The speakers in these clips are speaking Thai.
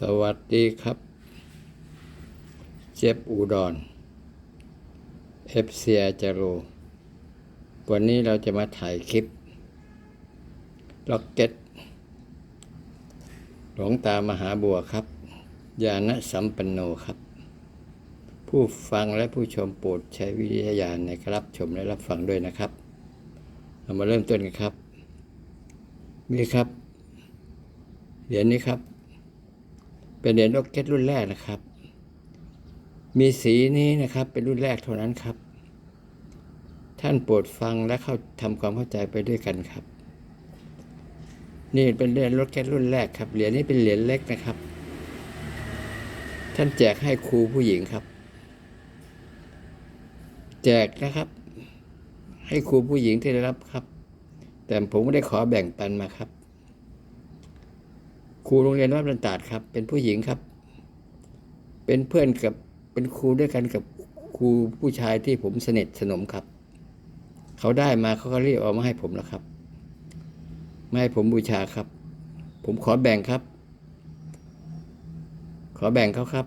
สวัสดีครับ เจฟอูดอนเอฟเซียจาโรวันนี้เราจะมาถ่ายคลิปล็อกเก็ต หลวงตามหาบัวครับญาณสัมปันโนครับ ผู้ฟังและผู้ชมโปรดใช้วิทยาญาณในการรับชมและรับฟังด้วยนะครับ เรามาเริ่มต้นกันครับ นี่ครับ เหรียญนี้ครับ เป็นเหรียญล็อกเก็ตรุ่นแรกนะครับ มีสีนี้นะครับเป็นรุ่นแรกเท่านั้นครับ ท่านโปรดฟังและเข้าทำความเข้าใจไปด้วยกันครับ นี่เป็นเหรียญล็อกเก็ตรุ่นแรกครับ เหรียญนี้เป็นเหรียญเล็กนะครับ ท่านแจกให้ครูผู้หญิงครับ แจกนะครับ ให้ครูผู้หญิงที่ได้รับครับ แต่ผมไม่ได้ขอแบ่งปันมาครับ รูโรงเรียนวัดบรรดาดครับ เป็นผู้หญิงครับ เป็นเพื่อนกับเป็นครูด้วยกันกับครูผู้ชายที่ผมสนิทสนมครับ เขาได้มาเขาก็รีบเอามาให้ผมแล้วครับไม่ให้ผมบูชาครับ ผมขอแบ่งครับ ขอแบ่งเขาครับ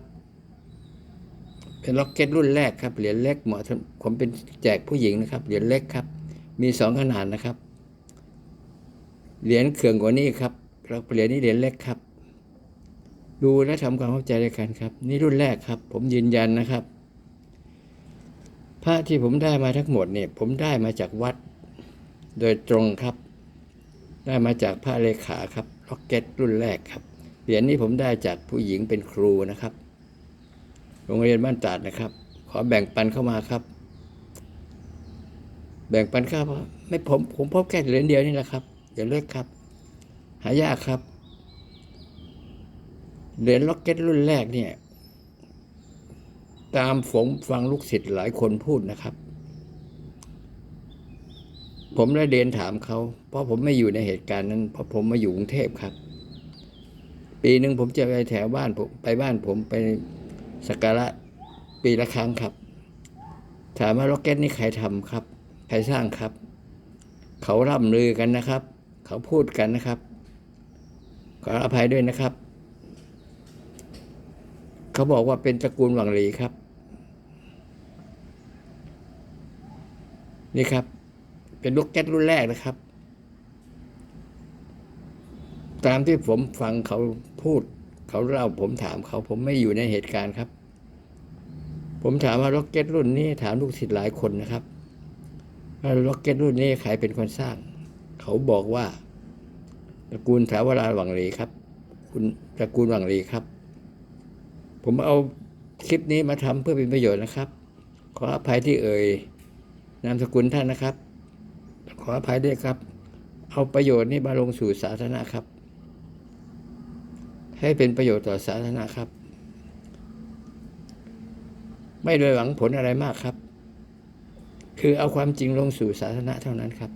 เป็นล็อกเก็ตรุ่นแรกครับเหรียญเล็กเหมาะผมเป็นแจกผู้หญิงนะครับเหรียญเล็กครับ มีสองขนาดนะครับเหรียญเขื่องกว่านี้ครับ เราเหรียญนี้เหรียญเล็กครับ ดูและทำความเข้าใจด้วยกันครับ นี่รุ่นแรกครับ ผมยืนยันนะครับ พระที่ผมได้มาทั้งหมดเนี่ยผมได้มาจากวัด โดยตรงครับ ได้มาจากพระเลขาครับล็อกเก็ตรุ่นแรกครับเหรียญนี้ผมได้จากผู้หญิงเป็นครูนะครับ โรงเรียนบ้านตาดนะครับ ขอแบ่งปันเข้ามาครับ แบ่งปันครับไม่ผมผมพบแค่เหรียญเดียวนี่แหละครับเหรียญเล็กครับ หายากครับ เหรียญล็อกเก็ตรุ่นแรกเนี่ย ตามผมฟังลูกศิษย์หลายคนพูดนะครับ ผมได้เดินถามเขา เพราะผมไม่อยู่ในเหตุการณ์นั้น เพราะผมมาอยู่กรุงเทพครับ ปีหนึ่งผมจะไปแถวบ้านผมไปบ้านผมไปสักการะปีละครั้งครับ ถามว่าล็อกเก็ตนี่ใครทำครับ ใครสร้างครับ เขาร่ำลือกันนะครับ เขาพูดกันนะครับ ขออภัยด้วยนะครับ เขาบอกว่าเป็นตระกูลหวังหลีครับ นี่ครับ เป็นลูกแก๊สรุ่นแรกนะครับ ตามที่ผมฟังเขาพูด เขาเล่าผมถามเขาผมไม่อยู่ในเหตุการณ์ครับ ผมถามว่าล็อกเก็ตรุ่นนี้ถามลูกศิษย์หลายคนนะครับว่าล็อกเก็ตรุ่นนี้ใครเป็นคนสร้าง เขาบอกว่า ตระกูลถาวราหวังหลีครับ คุณตระกูลหวังหลีครับ ผมเอาคลิปนี้มาทำเพื่อเป็นประโยชน์นะครับ ขออภัยที่เอ่ยนามสกุลท่านนะครับ ขออภัยด้วยครับ เอาประโยชน์นี้มาลงสู่สาธารณะครับ ให้เป็นประโยชน์ต่อสาธารณะครับ ไม่โดยหวังผลอะไรมากครับ คือเอาความจริงลงสู่สาธารณะเท่านั้นครับ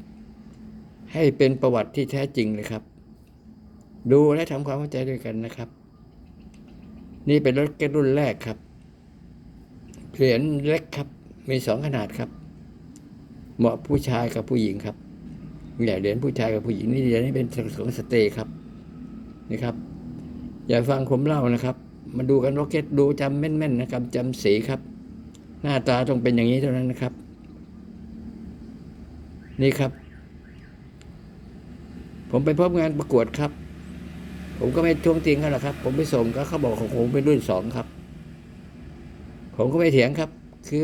ให้เป็นประวัติที่แท้จริงเลยครับ ดูและทำความเข้าใจด้วยกันนะครับ นี่เป็นรถเก็ตรุ่นแรกครับเหรียญเล็กครับ มีสองขนาดครับ เหมาะผู้ชายกับผู้หญิงครับเนี่ยเหรียญผู้ชายกับผู้หญิงนี่เหรียญนี้เป็นของสเตย์ครับนี่ครับ อย่าฟังผมเล่านะครับ มาดูกันโรเก็ตดูจำแม่นๆนะครับจำสีครับ หน้าตาต้องเป็นอย่างนี้เท่านั้นนะครับ นี่ครับ ผมไปพบงานประกวดครับ ผมก็ไม่ท้วงติงเขาหรอกครับ ผมไปส่งก็เขาบอกของผมเป็นรุ่นสองครับ ผมก็ไม่เถียงครับ คือ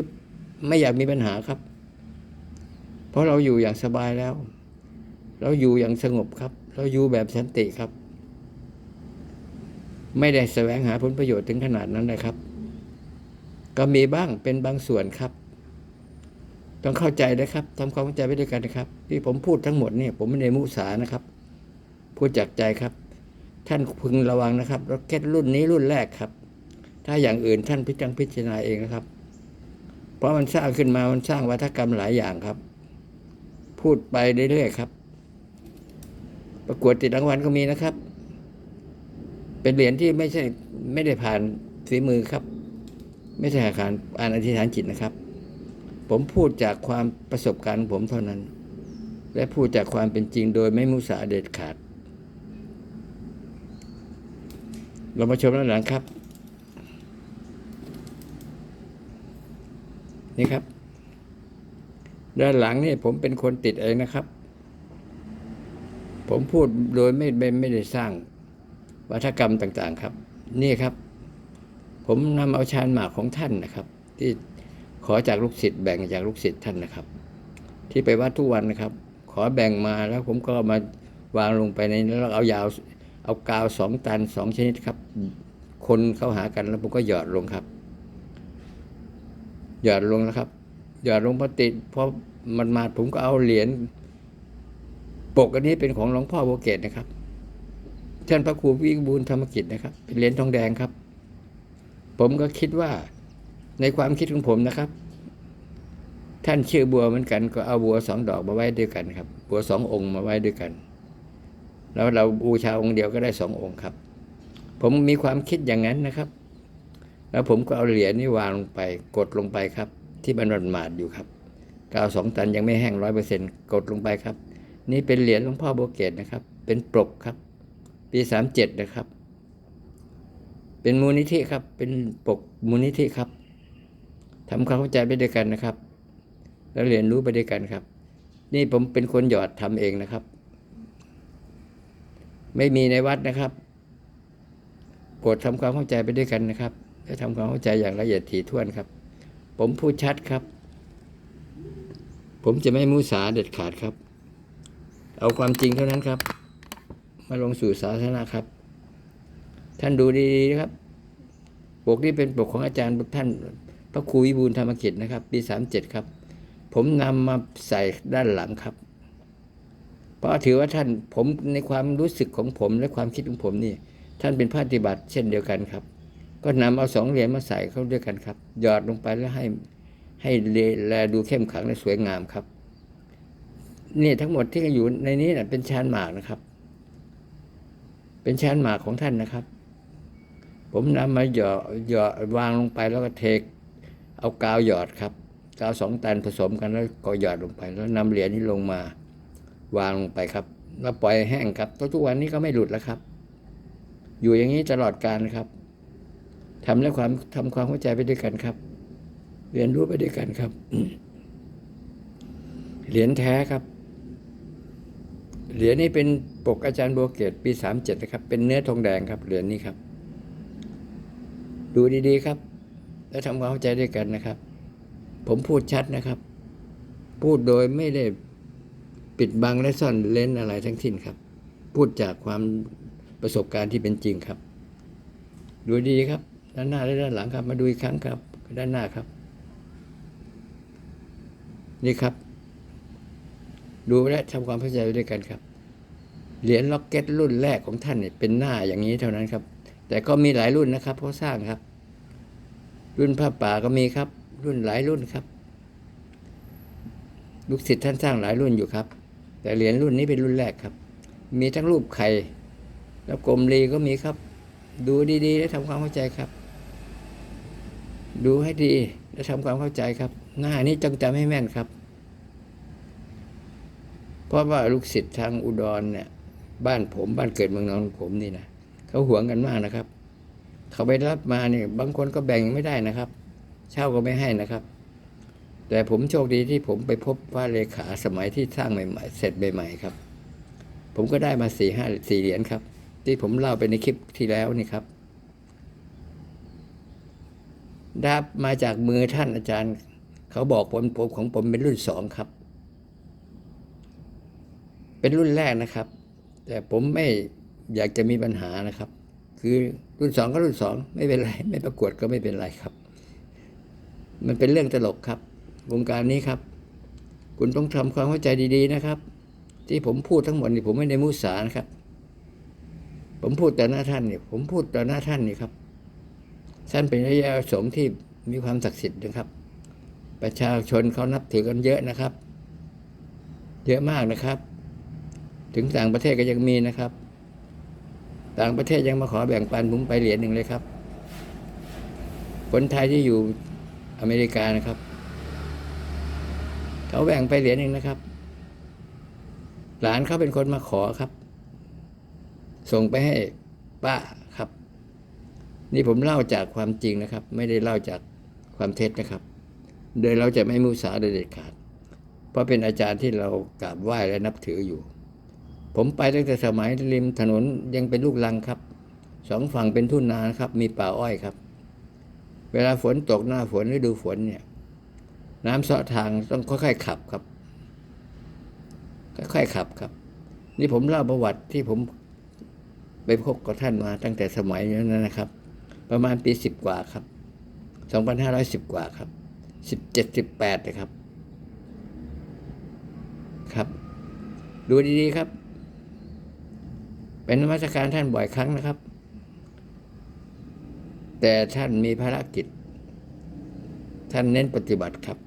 ไม่อยากมีปัญหาครับ เพราะเราอยู่อย่างสบายแล้ว เราอยู่อย่างสงบครับ เราอยู่แบบสันติครับ ไม่ได้แสวงหาผลประโยชน์ถึงขนาดนั้นเลยครับ ก็มีบ้างเป็นบางส่วนครับ ต้องเข้าใจนะครับทำความเข้าใจไปด้วยกันนะครับ ที่ผมพูดทั้งหมดเนี่ยผมไม่ได้มุสานะครับ พูดจากใจครับ ท่านพึงระวังนะครับรถเก็ตรุ่นนี้รุ่นแรกครับ ถ้าอย่างอื่นท่านพิจังพิจารณาเองนะครับ เพราะมันสร้างขึ้นมามันสร้างวัฒกรรมหลายอย่างครับ พูดไปเรื่อยๆครับ ประกวดติดรางวัลก็มีนะครับ เป็นเหรียญที่ไม่ใช่ไม่ได้ผ่านฝีมือครับ ไม่ใช่ผ่านอ่านอธิษฐานจิตนะครับ ผมพูดจากความประสบการณ์ผมเท่านั้น และพูดจากความเป็นจริงโดยไม่มุสาเด็ดขาด เรามาชมด้านหลังครับ นี่ครับ ด้านหลังนี่ผมเป็นคนติดเองนะครับ ผมพูดโดยไม่ไม่ไม่ได้สร้างวัฒกรรมต่างๆครับ นี่ครับ ผมนำเอาชานหมากของท่านนะครับ ที่ขอจากลูกศิษย์แบ่งจากลูกศิษย์ท่านนะครับ ที่ไปวัดทุกวันนะครับ ขอแบ่งมาแล้วผมก็มาวางลงไปในแล้วเอายาว เอากาวสองตันสองชนิดครับ คนเข้าหากันแล้วผมก็หยอดลงครับ หยอดลงนะครับ หยอดลงพอติดพอมันมาผมก็เอาเหรียญปกอันนี้เป็นของหลวงพ่อโบเกตนะครับท่านพระครูวิบูลย์ธรรมกิจนะครับ เป็นเหรียญทองแดงครับ ผมก็คิดว่าในความคิดของผมนะครับ ท่านชื่อบัวเหมือนกันก็เอาบัวสองดอกมาไว้ด้วยกันครับ บัวสององค์มาไว้ด้วยกัน แล้วเราบูชาองค์เดียวก็ได้สององค์ครับ ผมมีความคิดอย่างนั้นนะครับ แล้วผมก็เอาเหรียญนี่วางลงไปกดลงไปครับ ที่มันหมาดอยู่ครับกาวสองตันยังไม่แห้งร้อยเปอร์เซ็นต์กดลงไปครับ นี่เป็นเหรียญหลวงพ่อโบเกตนะครับ เป็นปลกครับ ปีสามเจ็ดนะครับ เป็นมูลนิธิครับ เป็นปกมูลนิธิครับทำความเข้าใจไปด้วยกันนะครับ แล้วเรียนรู้ไปด้วยกันครับ นี่ผมเป็นคนหยอดทำเองนะครับ ไม่มีในวัดนะครับโปรดทำความเข้าใจไปด้วยกันนะครับและทำความเข้าใจอย่างละเอียดถี่ถ้วนครับ ผมพูดชัดครับ ผมจะไม่มุสาเด็ดขาดครับ เอาความจริงเท่านั้นครับ มาลงสู่สาธารณะครับ ท่านดูดีๆนะครับปกนี้เป็นปกของอาจารย์ท่านพระครูวิบูลธรรมกิจนะครับ ปีสามเจ็ดครับ ผมนำมาใส่ด้านหลังครับ เพราะถือว่าท่านผมในความรู้สึกของผมและความคิดของผมนี่ ท่านเป็นพระปฏิบัติเช่นเดียวกันครับ ก็นำเอาสองเหรียญมาใส่เข้าด้วยกันครับ หยอดลงไปแล้วให้ให้แลดูเข้มขลังและสวยงามครับ นี่ทั้งหมดที่อยู่ในนี้นะเป็นชานหมากนะครับ เป็นชานหมากของท่านนะครับ ผมนำมาหยอดหยอดวางลงไปแล้วก็เทเอากาวหยอดครับกาวสองตันผสมกันแล้วก็หยอดลงไป แล้วนำเหรียญนี้ลงมา วางลงไปครับ แล้วปล่อยแห้งครับทุกวันนี้ก็ไม่หลุดแล้วครับ อยู่อย่างนี้ตลอดการครับทำและความทำความเข้าใจไปด้วยกันครับ เรียนรู้ไปด้วยกันครับเหรียญแท้ครับเหรียญนี้เป็นปกอาจารย์โบวเกตปีสามเจ็ดนะครับ เป็นเนื้อทองแดงครับเหรียญนี้ครับ ดูดีๆครับ แล้วทำความเข้าใจด้วยกันนะครับ ผมพูดชัดนะครับ พูดโดยไม่ได้ ปิดบังและซ่อนเล้นอะไรทั้งสิ้นครับ พูดจากความประสบการณ์ที่เป็นจริงครับ ดูดีครับ ด้านหน้าและด้านหลังครับ มาดูอีกครั้งครับ ด้านหน้าครับ นี่ครับ ดูและทำความเข้าใจด้วยกันครับ เหรียญล็อกเก็ตรุ่นแรกของท่านเนี่ยเป็นหน้าอย่างนี้เท่านั้นครับ แต่ก็มีหลายรุ่นนะครับเขาสร้างครับ รุ่นผ้าป่าก็มีครับ รุ่นหลายรุ่นครับ ลูกศิษย์ท่านสร้างหลายรุ่นอยู่ครับ แต่เหรียญรุ่นนี้เป็นรุ่นแรกครับ มีทั้งรูปไข่ แล้วกลมรีก็มีครับ ดูดีๆ และทำความเข้าใจครับ ดูให้ดีและทำความเข้าใจครับ หน้านี้จงจำให้แม่นครับ เพราะว่าลูกศิษย์ทางอุดรเนี่ย บ้านผมบ้านเกิดเมืองนอนของผมนี่นะเขาหวงกันมากนะครับ เขาไปรับมาเนี่ยบางคนก็แบ่งไม่ได้นะครับ เช่าก็ไม่ให้นะครับ แต่ผมโชคดีที่ผมไปพบว่าเลขาสมัยที่สร้างใหม่ๆ เสร็จใหม่ๆครับ ผมก็ได้มาสี่ห้าสี่เหรียญครับ ที่ผมเล่าไปในคลิปที่แล้วนี่ครับได้มาจากมือท่านอาจารย์ เขาบอกผมผมของผมเป็นรุ่นสองครับ เป็นรุ่นแรกนะครับ แต่ผมไม่อยากจะมีปัญหานะครับ คือรุ่นสองก็รุ่นสองไม่เป็นไร ไม่ประกวดก็ไม่เป็นไรครับ มันเป็นเรื่องตลกครับ วงการนี้ครับ คุณต้องทำความเข้าใจดีๆนะครับ ที่ผมพูดทั้งหมดนี่ผมไม่ได้มุสานะครับ ผมพูดต่อหน้าท่านนี่ผมพูดต่อหน้าท่านนี่ครับท่านเป็นพระยาสงฆ์ที่มีความศักดิ์สิทธิ์นะครับ ประชาชนเขานับถือกันเยอะนะครับ เยอะมากนะครับ ถึงต่างประเทศก็ยังมีนะครับ ต่างประเทศยังมาขอแบ่งปันผมไปเหรียญหนึ่งเลยครับ คนไทยที่อยู่อเมริกานะครับ เขาแบ่งไปเหรียญหนึ่งนะครับ หลานเขาเป็นคนมาขอครับ ส่งไปให้ป้าครับ นี่ผมเล่าจากความจริงนะครับ ไม่ได้เล่าจากความเท็จนะครับ โดยเราจะไม่มุสาโดยเด็ดขาด เพราะเป็นอาจารย์ที่เรากราบไหว้และนับถืออยู่ ผมไปตั้งแต่สมัยริมถนนยังเป็นลูกลังครับสองฝั่งเป็นทุ่นนานครับ มีป่าอ้อยครับ เวลาฝนตกหน้าฝนฤดูฝนเนี่ย น้ำเสาะทางต้องค่อยๆขับครับ ค่อยๆขับครับ นี่ผมเล่าประวัติที่ผมไปพบกับท่านมาตั้งแต่สมัยนั้นนะครับ ประมาณปีสิบกว่าครับสองพันห้าร้อยสิบกว่าครับสิบเจ็ดสิบแปดนะครับ ครับ ดูดีๆครับ เป็นนมัสการท่านบ่อยครั้งนะครับ แต่ท่านมีภารกิจ ท่านเน้นปฏิบัติครับ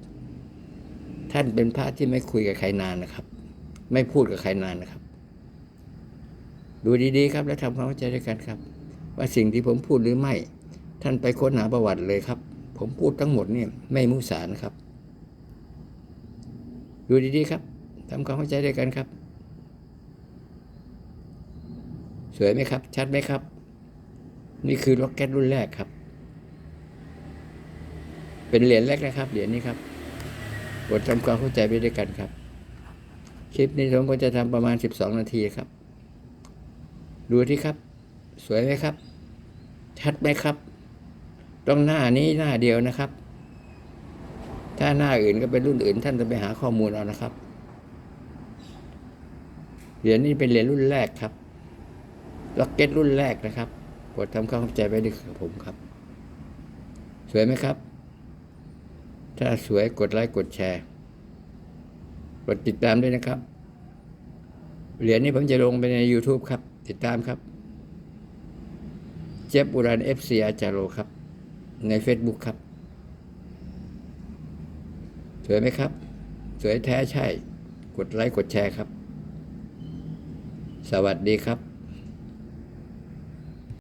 ท่านเป็นพระที่ไม่คุยกับใครนานนะครับ ไม่พูดกับใครนานนะครับ ดูดีๆครับ และทำความเข้าใจด้วยกันครับ ว่าสิ่งที่ผมพูดหรือไม่ ท่านไปค้นหาประวัติเลยครับ ผมพูดทั้งหมดเนี่ยไม่มุสานะครับ ดูดีๆครับทำความเข้าใจด้วยกันครับ สวยไหมครับ ชัดไหมครับ นี่คือล็อกเก็ตรุ่นแรกครับ เป็นเหรียญแรกนะครับเหรียญนี้ครับ บททำความเข้าใจไปด้วยกันครับ คลิปนี้ผมก็จะทำประมาณ 12 นาทีครับ ดูที่ครับ สวยไหมครับ ชัดไหมครับ ต้องหน้านี้หน้าเดียวนะครับ ถ้าหน้าอื่นก็เป็นรุ่นอื่น ท่านจะไปหาข้อมูลเอานะครับ เหรียญนี้เป็นเหรียญรุ่นแรกครับล็อกเก็ตรุ่นแรกนะครับโปรดทำความเข้าใจไว้ด้วยกับผมครับ สวยไหมครับ ถ้าสวยกดไลค์กดแชร์ กดติดตามด้วยนะครับ เหรียญนี้ผมจะลงไปใน YouTube ครับ ติดตามครับ เจฟบุรันเอฟซีอาจารโรครับ ใน Facebook ครับ สวยไหมครับ สวยแท้ใช่ กดไลค์กดแชร์ครับ สวัสดีครับ